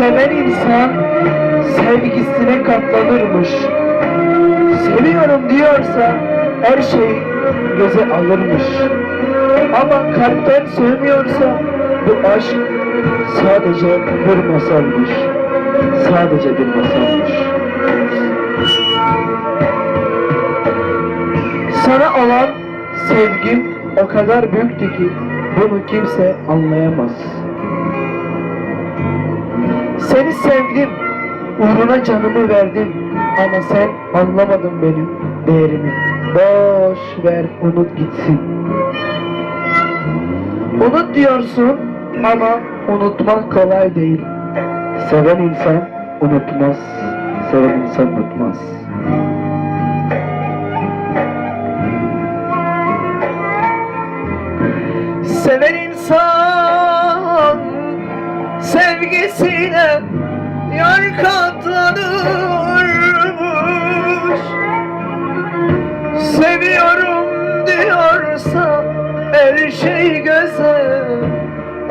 Seven insan sevgisine katlanırmış. Seviyorum diyorsa her şeyi göze alırmış. Ama kalpten sevmiyorsa bu aşk sadece bir masalmış. Sadece bir masalmış. Sana olan sevgim o kadar büyüktü ki bunu kimse anlayamaz. Seni sevdim, uğruna canımı verdim ama sen anlamadın benim değerimi. Boş ver, unut gitsin. Unut diyorsun ama unutmak kolay değil. Seven insan unutmaz, seven insan unutmaz. Seven insan sevgisine yar katlanırmış şey göze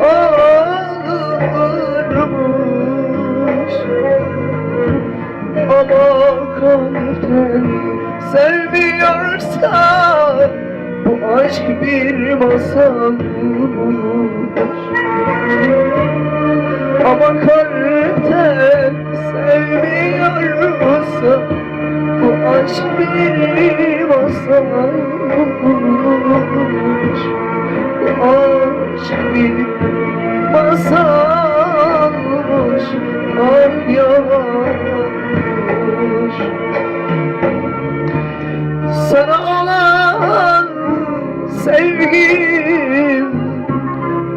alırmış Ama kalpten sevmiyorsa bu aşk bir masalmış ama kalpten Bu aşk bir masalmış Ah yalanmış Sana olan sevgim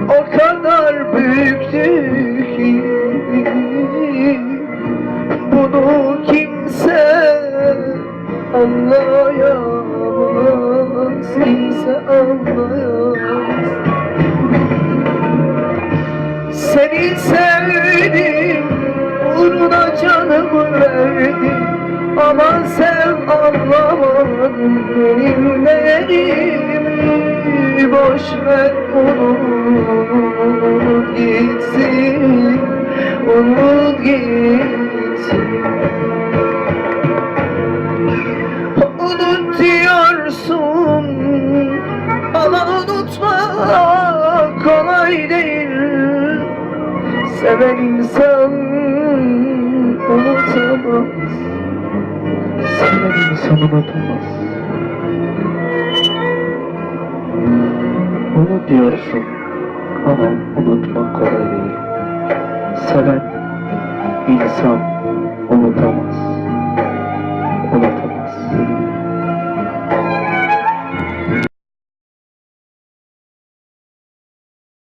o kadar büyüktü ki. Bunu kimse anlayamaz Kimse anlayamaz Seni sevdim Uğruna canımı verdim. Ama sen anlamadın benim değerimi Boş ver unut gitsin. Unut gitsin unutmak kolay değil. Seven insan unutamaz. Seven insan unutamaz. Unut diyorsun ama unutmak kolay değil. Seven insan unutamaz